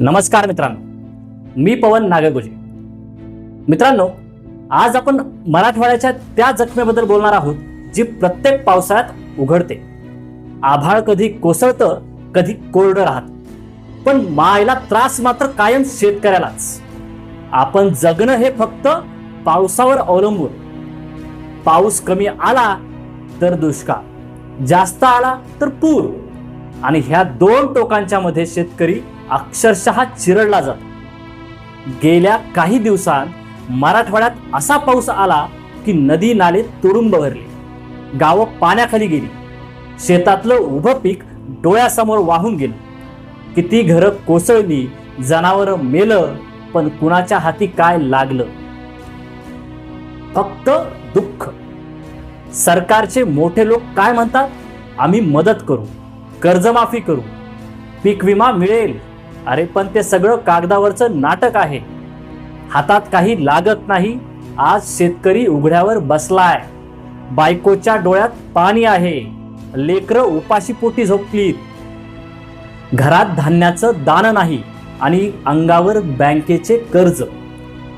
नमस्कार मित्रांनो. मी पवन नागरगोजे. मित्रांनो आज आपण मराठवाड्याच्या त्या जखमेबद्दल बोलणार आहोत जी प्रत्येक पावसाळ्यात उघडते. आभाळ कधी कोसळतं कधी कोरडं राहत. पण मायला त्रास मात्र कायम शेतकऱ्यालाच. आपण जगणं हे फक्त पावसावर अवलंबून. पाऊस कमी आला तर दुष्काळ जास्त आला तर पूर. आणि ह्या दोन टोकांच्या मध्ये शेतकरी अक्षरशः चिरडला जातो. गेल्या काही दिवसांत मराठवाड्यात असा पाऊस आला की नदी नाले तुडुंब भरले. गावं पाण्याखाली गेली. शेतातलं उभं पीक डोळ्यासमोर वाहून गेलं. किती घरं कोसळली जनावरं मेलं पण कुणाच्या हाती काय लागलं? फक्त दुःख. सरकारचे मोठे लोक काय म्हणतात? आम्ही मदत करू. कर्जमाफी करू. पीक विमा मिळेल. अरे पण ते सगळं कागदावरचं नाटक आहे. हातात काही लागत नाही. आज शेतकरी उघड्यावर बसलाय. बायकोच्या डोळ्यात पाणी आहे. लेकरं उपाशीपोटी झोपलीत. घरात धान्याचं दान नाही आणि अंगावर बँकेचे कर्ज.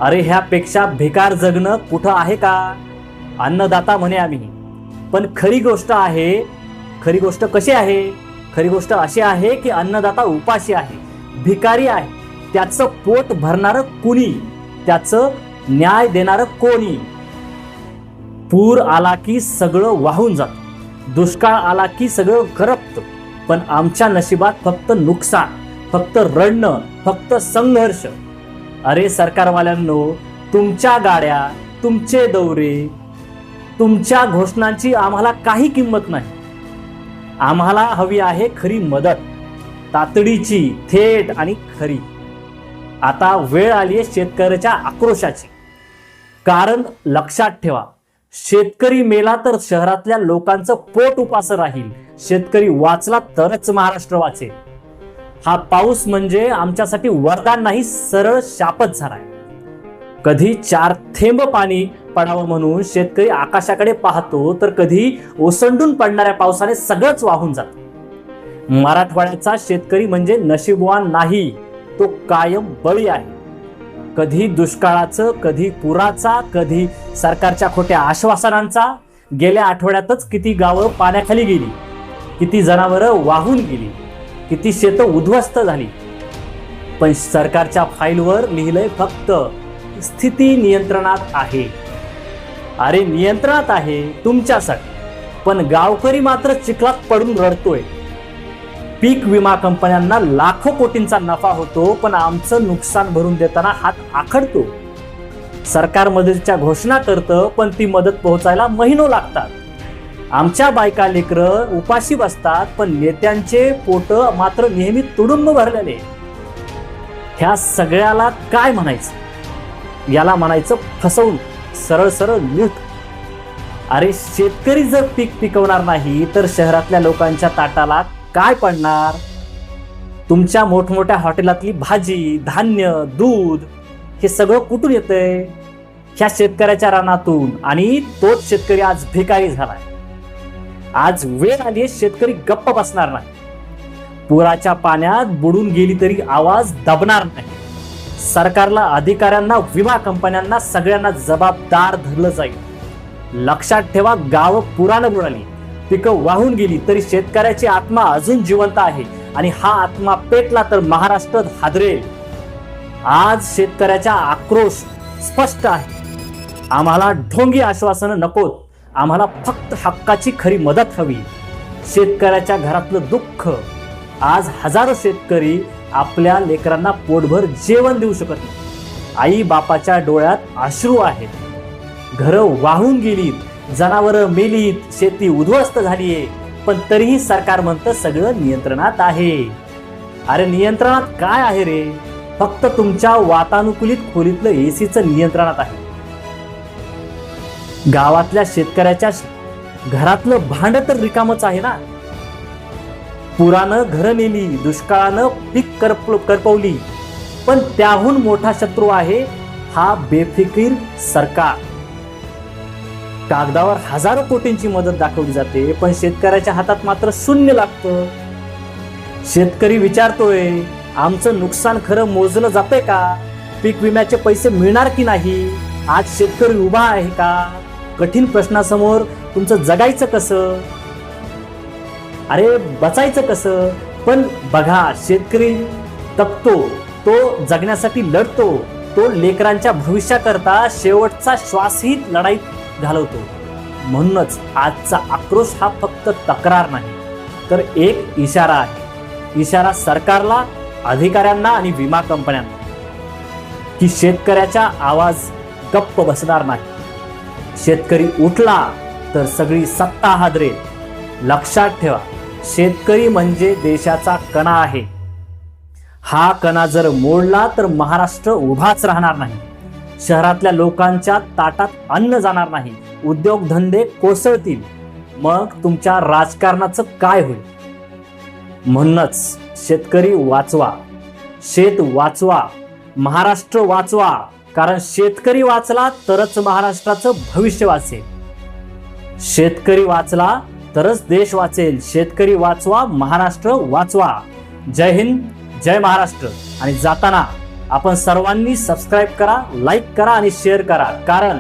अरे ह्यापेक्षा बेकार जगणं कुठं आहे का? अन्नदाता म्हणे आम्ही. पण खरी गोष्ट आहे खरी गोष्ट कशी आहे? खरी गोष्ट अशी आहे की अन्नदाता उपाशी आहे भिकारी आहे. त्याचं पोट भरणारं कुणी? त्याचं न्याय देणारं कोणी? पूर आला की सगळं वाहून जात. दुष्काळ आला की सगळं करपत. पण आमच्या नशिबात फक्त नुकसान फक्त रडणं फक्त संघर्ष. अरे सरकारवाल्यांनो तुमच्या गाड्या तुमचे दौरे तुमच्या घोषणांची आम्हाला काही किंमत नाही. आम्हाला हवी आहे खरी मदत तातडीची थेट आणि खरी. आता वेळ आली आहे शेतकऱ्याच्या आक्रोशाची. कारण लक्षात ठेवा शेतकरी मेला तर शहरातल्या लोकांचं पोट उपास राहील. शेतकरी वाचला तरच महाराष्ट्र वाचेल. हा पाऊस म्हणजे आमच्यासाठी वरदान नाही सरळ शापच झालाय. कधी चार थेंब पाणी पडावं म्हणून शेतकरी आकाशाकडे पाहतो तर कधी ओसंडून पडणाऱ्या पावसाने सगळंच वाहून जात. मराठवाड्याचा शेतकरी म्हणजे नशीबवान नाही तो कायम बळी आहे. कधी दुष्काळाचं कधी पुराचा कधी सरकारच्या खोट्या आश्वासनांचा गेल्या आठवड्यातच किती गावं पाण्याखाली गेली किती जनावरं वाहून गेली किती शेतं उद्ध्वस्त झाली. पण सरकारच्या फाईलवर लिहिलंय फक्त स्थिती नियंत्रणात आहे. अरे नियंत्रणात आहे तुमच्यासाठी. पण गावकरी मात्र चिखलात पडून रडतोय. पीक विमा कंपन्यांना लाखो कोटींचा नफा होतो पण आमचं नुकसान भरून देताना हात आखडतो. सरकार मदतीच्या घोषणा करतं पण ती मदत पोहोचायला महिनो लागतात. आमच्या बायका लेकरं उपाशी बसतात पण नेत्यांचे पोट मात्र नेहमी तुडुंब भरलेले. ह्या सगळ्याला काय म्हणायचं? याला म्हणायचं फसवणूक. सरळ सरळ लूट अरे शेतकरी जर पीक पिकवणार नाही तर शहरातल्या लोकांच्या ताटाला काय पडणार? तुमच्या मोठमोठ्या हॉटेलातली भाजी धान्य दूध हे सगळं कुठून येतंय? ह्या शेतकऱ्याच्या रानातून. आणि तोच शेतकरी आज भिकारी झालाय. आज वेळ आली शेतकरी गप्प बसणार नाही. पुराच्या पाण्यात बुडून गेली तरी आवाज दबणार नाही. सरकारला अधिकाऱ्यांना विमा कंपन्यांना सगळ्यांना जबाबदार धरलं जाईल. लक्षात ठेवा गावं पुरानं बुडाली पिकं वाहून गेली तरी शेतकऱ्याची आत्मा अजून जिवंत आहे आणि हा आत्मा पेटला तर महाराष्ट्र हादरेल. आज शेतकऱ्याचा आक्रोश स्पष्ट आहे. आम्हाला ढोंगी आश्वासनं नकोत. आम्हाला फक्त हक्काची खरी मदत हवी. शेतकऱ्याच्या घरातलं दुःख. आज हजारो शेतकरी आपल्या लेकरांना पोटभर जेवण देऊ शकत नाही. आई बापाच्या डोळ्यात अश्रू आहेत. घरं वाहून गेलीत जनावरं मेलीत शेती उद्ध्वस्त झालीये पण तरीही सरकार म्हणतं सगळं नियंत्रणात आहे. अरे नियंत्रणात काय आहे रे? फक्त तुमच्या वातानुकूलित खोलीतलं एसीचं नियंत्रणात आहे. गावातल्या शेतकऱ्याच्या घरातलं भांड तर रिकामच आहे ना? पुरानं घरं नेली दुष्काळानं पीक करप करपवली. पण त्याहून मोठा शत्रू आहे हा बेफिकीर सरकार. कागदावर हजारो कोटींची मदत दाखवली जाते पण शेतकऱ्याच्या हातात मात्र शून्य लागतं. शेतकरी विचारतोय आमचं नुकसान खरं मोजलं जातंय का? पीक विम्याचे पैसे मिळणार की नाही? आज शेतकरी उभा आहे का? कठीण प्रश्नासमोर तुमचं जगायचं कसं? अरे बचायचं कसं? पण बघा शेतकरी तपतो तो जगण्यासाठी लढतो तो लेकरांच्या भविष्याकरता शेवटचा श्वासही लढाईत घालवतो. म्हणूनच आजचा आक्रोश हा फक्त तक्रार नाही तर एक इशारा आहे. इशारा सरकारला अधिकाऱ्यांना आणि विमा कंपन्यांना की शेतकऱ्याचा आवाज गप्प बसणार नाही. शेतकरी उठला तर सगळी सत्ता हादरेल. लक्षात ठेवा. शेतकरी म्हणजे देशाचा कणा आहे. हा कणा जर मोडला तर महाराष्ट्र उभाच राहणार नाही. शहरातल्या लोकांच्या ताटात अन्न जाणार नाही. उद्योगधंदे कोसळतील. मग तुमच्या राजकारणाचं काय होईल? म्हणूनच शेतकरी वाचवा. शेत वाचवा. महाराष्ट्र वाचवा. कारण शेतकरी वाचला तरच महाराष्ट्राचं भविष्य वाचेल. शेतकरी वाचला तरच देश वाचेल. शेतकरी वाचवा महाराष्ट्र वाचवा. जय हिंद जय महाराष्ट्र. आणि जाताना आपण सर्वांनी सबस्क्राईब करा लाईक करा आणि शेअर करा. कारण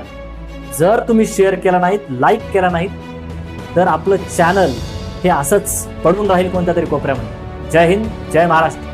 जर तुम्ही शेअर केला नाहीत लाईक केला नाहीत तर आपलं चॅनल हे असंच पडून राहील कोणत्या तरी कोपऱ्यामध्ये. जय हिंद जय महाराष्ट्र.